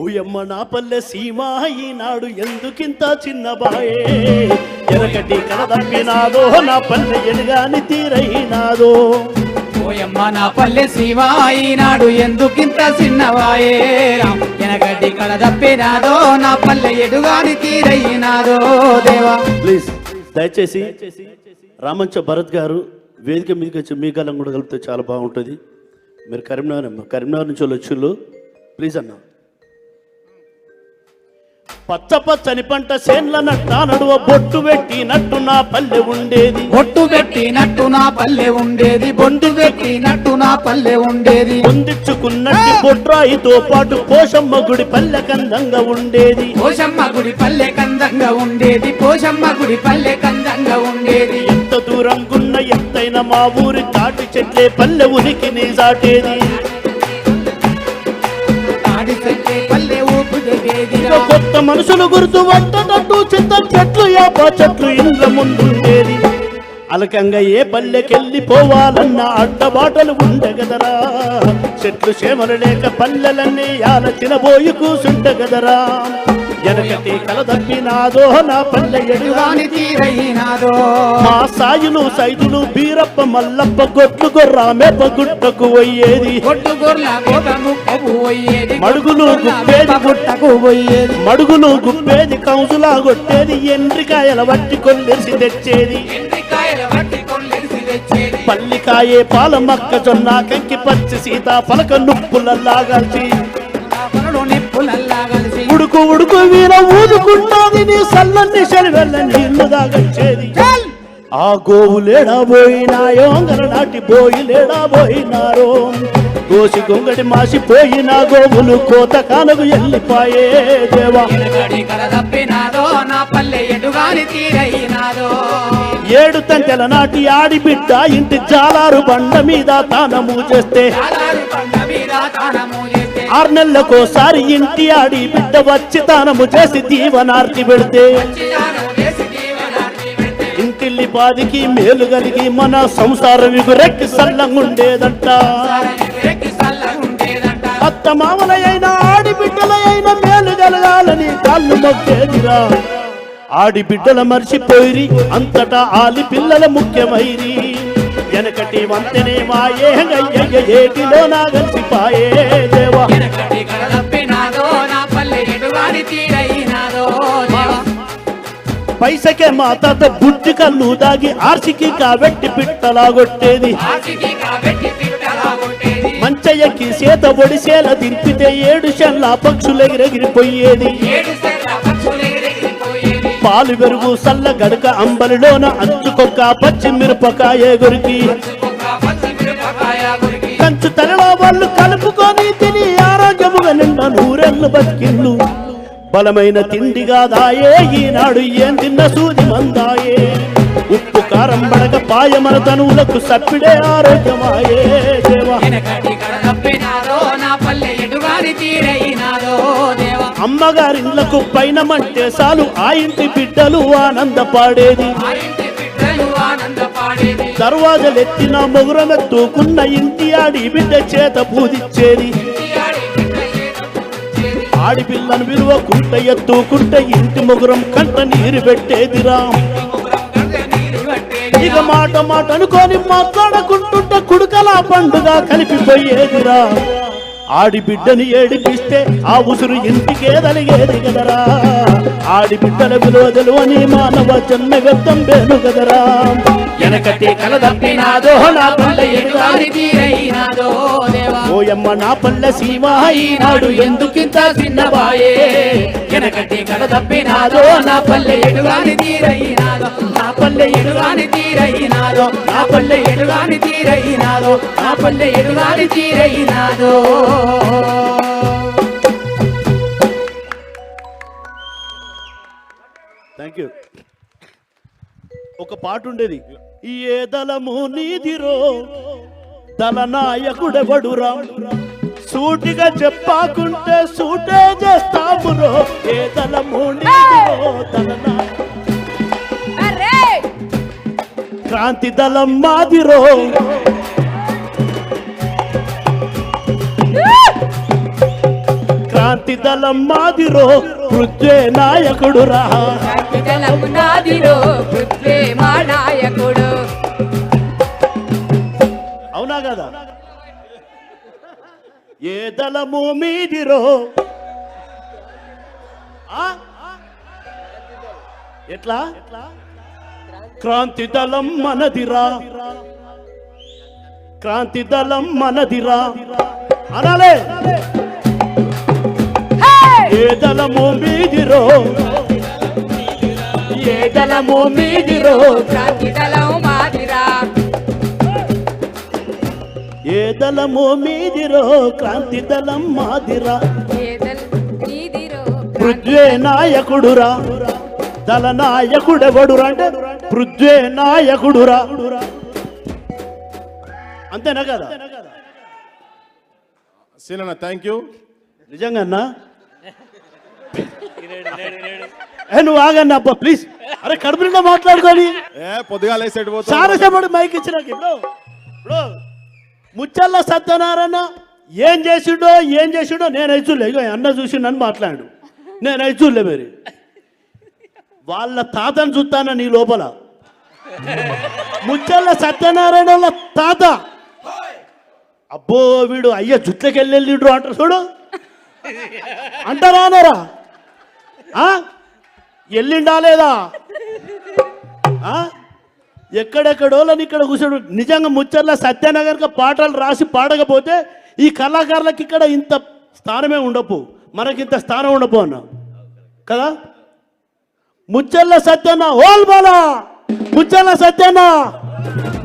ఓయమ్మ నా పల్లె సీమ ఈనాడు ఎందుకింత చిన్న బాయే? ఎనకటి కలదప్పినాదో నా పల్లె ఎలుగాని తీరైనాదో. ఓయమ్మ నా పల్లె శివ ఈనాడు ఎందుకింత చిన్నవాయే వెనకటి కళ తప్పినాదో నా పల్లె ఎడుగాని తీరయ్యినాదో దేవా. ప్లీజ్ దయచేసి రామంచ భరత్ గారు వేదిక మీదకి వచ్చి మీ గలం కూడా కలిపితే చాలా బాగుంటుంది. మీరు కరీంనగర్ కరీంనగర్ నుంచి వాళ్ళు వచ్చిళ్ళు. ప్లీజ్ అన్న. పచ్చ పచ్చని పంట సేన్ల నట్ట నడువ బొట్టు పెట్టినట్టు నా పల్లె ఉండేది. బొట్టు పెట్టినట్టు నా పల్లె ఉండేది. బొట్టు పెట్టినట్టు నా పల్లె ఉండేది. పొందించుకున్నట్టు బొట్రాయితో పాటు పోషమ్మ గుడి పల్లె కందంగా ఉండేది. పోషమ్మ గుడి పల్లె కందంగా ఉండేది. పోషమ్మ గుడి పల్లె కందంగా ఉండేది. ఎంత దూరంగున్న ఎత్తైన మా ఊరి తాటి చెట్లే పల్లె ఉనికిని సాటేది తాడి కొత్త మనుషులు గుర్తు పట్టనట్టు చింత చెట్లు యాప చెట్లు ఇండ్ల ముందుండేది అలకంగా ఏ పల్లెకెళ్ళి పోవాలన్న అడ్డబాటలు ఉండగదరా చెట్లు చేమలు లేక పల్లెలన్నీ యాల తినబోయి కూసుండగదరా ఎనకటి కల తప్పినాదో నా పల్లె తీరయ్యినాదో మా సాయులు సైదులు బీరప్ప మల్లప్ప గొడ్లు గొర్ర మెప్ప గుట్టకు పోయేది కోట ముక్కకు పోయేది మడుగులు గొర్ల గుప్పేది గుట్టకు పోయేది. మడుగులు గుప్పేది కౌసులా కొట్టేది ఎండ్రికాయల వట్టి కొల్లేసి తెచ్చేది. పల్లికాయే పాల మొక్కజొన్న కంకి పచ్చి సీత పలక నుప్పులల్లాగాల్చి నా పనులు నిప్పులల్లా కలిసి. ఉడుకు ఉడుకు వీర ఊదుకుంటాది నీ సల్లన్ని సెలవెల్ల నీళ్ళు దాగచ్చేది ఆ గోవులేడా పోయినాయో నాటి పోయి లేడా పోయినారో. గోసి గొంగడి మాసిపోయిన గోవులు కోత కానకు ఎల్లిపాయే దేవా. ఏడు తంటెల నాటి ఆడిబిడ్డ ఇంటి జాలారు బండ మీద తానము చేస్తే. ఆరు నెలలకోసారి ఇంటి ఆడి బిడ్డ వచ్చి తానము చేసి దీవనార్తి పెడితే. పిల్లి బాధికి మేలు కలిగి మన సంసారం విగురెక్కి సల్లంగుండేదంట. అత్త మామలైన ఆడిబిడ్డలైనా మేలు కలగాలని కాళ్ళు మొక్కేదిరా. ఆడి బిడ్డల మర్చిపోయిరి అంతటా ఆలి పిల్లల ముఖ్యమైరి. వెనకటి వంతెనే మాయే ఏటిలో నా కలిసిపాయే దేవా. పైసకే మా తాత బుద్ధి కళ్ళు దాగి ఆర్సికి కాబెట్టి పిట్టలాగొట్టేది. మంచయ్యకి సేత ఒడిసేల దింపితే ఏడు చెల్ల పక్షులెగిరెగిరిపోయేది పక్షులు పాలు పెరుగు సల్ల గడక అంబలిలోన అంచుకొక్క పచ్చి మిరపకాయ గురికి. కంచు తలలో వాళ్ళు కలుపుకొని తిని ఆరోగ్యముగా నిన్న నూరెళ్ళు బతికిళ్ళు బలమైన తిండిగా దాయే. ఈనాడు ఏం తిన్న సూది మందాయే. ఉప్పు కారం బడక పాయమన తనువులకు సప్పిడే ఆరోగ్యమాయే. దేవా. వెనకటి అమ్మగారిండ్లకు పైన మంటే చాలు ఆ ఇంటి బిడ్డలు ఆనందపాడేది. పాడేది ఇంటి బిడ్డలు దర్వాజలెత్తిన మొగురమెత్తుకున్న ఇంటి ఆడి బిడ్డ చేత పూజిచ్చేది. ఆడిపిల్లను విలువ కుంట ఎత్తుకుంట ఇంటి ముగురం కంట నీరు పెట్టేదిరా. ఇక మాట మాట అనుకొని మాట్లాడకుంటుంటే కుడుకలా పండుగ కలిపిపోయేదిరా. ఆడి బిడ్డని ఏడిపిస్తే ఆ ఉసురు ఇంటికే తలిగేది కదరా. ఆడి బిడ్డల విలువ తెలువని మానవ జన్మ వ్యర్థం వేను కదరా. వెనకటి కల నా ఓయమ్మ నా పల్లె సీమ ఈనాడు ఎందుకింత చిన్నబాయే వెనకటి కడ తప్పినాదో నా పల్లె ఎడుగాని తీరయినాదో నా పల్లె ఎడుగాని తీరయినాదో నా పల్లె ఎడుగాని తీరయినాదో నా పల్లె ఎడుగాని తీరయినాదో థ్యాంక్ యూ ఒక పాట ఉండేది ఏదలము నీదిరో దళ నాయకుడెవడురా? సూటిగా చెప్పాకుంటే సూటే చేస్తామురో ఏ దళము అరే! క్రాంతి దళం మాదిరో క్రాంతి దళం మాదిరో పృథ్వే నాయకుడు రా కపిటలము నాదిరో పృథ్వీ మా నాయకుడు అవునా కదా? ఏ దళము మీదిరో? ఎట్లా? క్రాంతి దళం మనదిరా. క్రాంతి దళం మనదిరా. అనాలే! ఏ దళము మీదిరో? ఏ దళము మీదిరో? క్రాంతి దళం ఏ దళము మీదిరో క్రాంతి దళం మాదిరా. పృథ్వే నాయకుడురా. దళ నాయకుడెవడురా అంటే పృథ్వే నాయకుడురా. అంతేనా కదా? సీనన్న థ్యాంక్ యూ నిజంగా నువ్వు ఆగన్నా అబ్బా ప్లీజ్ అరే కడుపు నిండా మాట్లాడుకొని. ఏ పొద్దుగా లేసేటి చాలా సేపటి మైక్ ఇచ్చినాక ఇప్పుడు ఇప్పుడు ముచ్చల్ల సత్యనారాయణ ఏం చేసిండో ఏం చేసిండో నేను అయితే చూడలే ఇగో అన్న చూసిండని మాట్లాడు. నేను అయితే చూడలే మరి. వాళ్ళ తాతను చూస్తాన నీ లోపల? ముచ్చల్ల సత్యనారాయణ వాళ్ళ తాత. అబ్బో వీడు అయ్య జుట్లకెళ్ళెళ్ళిండ్రు అంటారు చూడు. అంటారా అనరా ఆ? ఎల్లిండా లేదా? ఆ? ఎక్కడెక్కడోళ్ళని ఇక్కడ కూర్చోడు. నిజంగా ముచ్చర్ల సత్యనగర్కి పాటలు రాసి పాడకపోతే ఈ కళాకారులకు ఇక్కడ ఇంత స్థానమే ఉండపు. మనకి ఇంత స్థానం ఉండపు అన్న. కదా? ముచ్చర్ల సత్యన్న ఓల్ బాలా! ముచ్చర్ల సత్యన్న!